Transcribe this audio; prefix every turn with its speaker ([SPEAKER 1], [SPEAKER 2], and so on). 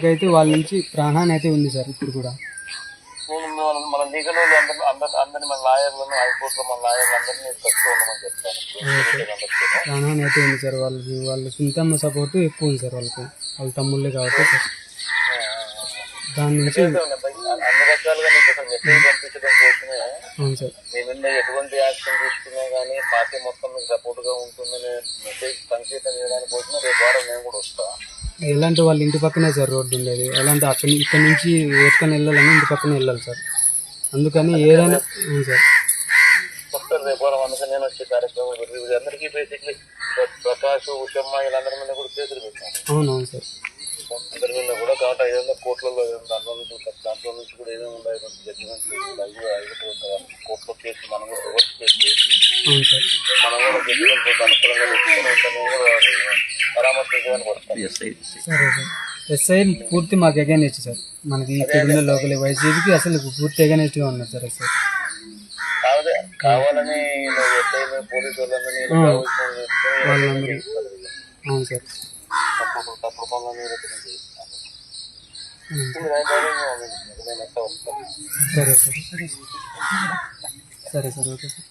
[SPEAKER 1] అయితే వాళ్ళ నుంచి ప్రాణహాని అయితే ఉంది సార్ ఇప్పుడు కూడా.
[SPEAKER 2] నేను మన మన లీగల్ వాళ్ళు అందరిని అందరి అందరిని మన లాయర్లను హైకోర్టులో మన లాయర్లు అందరినీ కట్టుకో ఉండమని చెప్తాను
[SPEAKER 1] ప్రాణహాని అయితే ఉంది సార్ వాళ్ళకి. వాళ్ళ సొంతమ్మ సపోర్ట్ ఎక్కువ ఉంది సార్ వాళ్ళకి. వాళ్ళ తమ్ముళ్ళే కాబట్టి సార్. దాని నుంచి
[SPEAKER 2] అన్ని రకాలుగా నీకు అసలు మెసేజ్ పంపించడం కోసమే ఎటువంటి యాక్షన్ తీసుకున్నా కానీ పార్టీ మొత్తం మీకు సపోర్ట్గా ఉంటుందని మెసేజ్ సంకేతం చేయడానికి కోసమే రేపు వారం నేను కూడా వస్తా.
[SPEAKER 1] ఎలాంటి వాళ్ళ ఇంటి పక్కనే సార్ రోడ్డు ఉండేది? ఎలాంటి అక్కడి ఇక్కడ నుంచి ఎత్తుకొని వెళ్ళాలని ఇంటి పక్కనే వెళ్ళాలి సార్. అందుకని ఏదైనా సార్.
[SPEAKER 2] వస్తారు రేపు వారం అందుకని నేను వచ్చే కార్యక్రమం అందరికీ బేసిక్లీ ప్రకాష్ ఉషమ్మ వీళ్ళందరి మీద కూడా కేసులు పెట్టాను.
[SPEAKER 1] అవునవును సార్.
[SPEAKER 2] కూడా కాబట్టి ఐదు వందల కోట్లలో దాంట్లో నుంచి దాంట్లో నుంచి కూడా ఏమేమి ఉన్నాయి జడ్జిమెంట్ అవి ఐదు కోర్టులో కేసు మనం కూడా రివర్స్ కేసు చేసి
[SPEAKER 1] అవును సార్.
[SPEAKER 2] మనం కూడా జడ్జిమెంట్ పరామర్శించడానికి
[SPEAKER 1] ఎస్ఐ పూర్తి మాకు ఎగైనెస్ట్ సార్. మనకి ఇక్కడ లోకల్ వైసీపీకి అసలు పూర్తి ఎగైనెస్ట్గా ఉన్నారు సార్ ఎస్ఐ
[SPEAKER 2] కావాలని పోలీసు వాళ్ళని
[SPEAKER 1] ఆ.
[SPEAKER 2] కావాల్సిన
[SPEAKER 1] వాళ్ళందరూ అవును సార్.
[SPEAKER 2] తప్పుడు ఇప్పుడు
[SPEAKER 1] సరే సార్. సరే సార్ ఓకే. సార్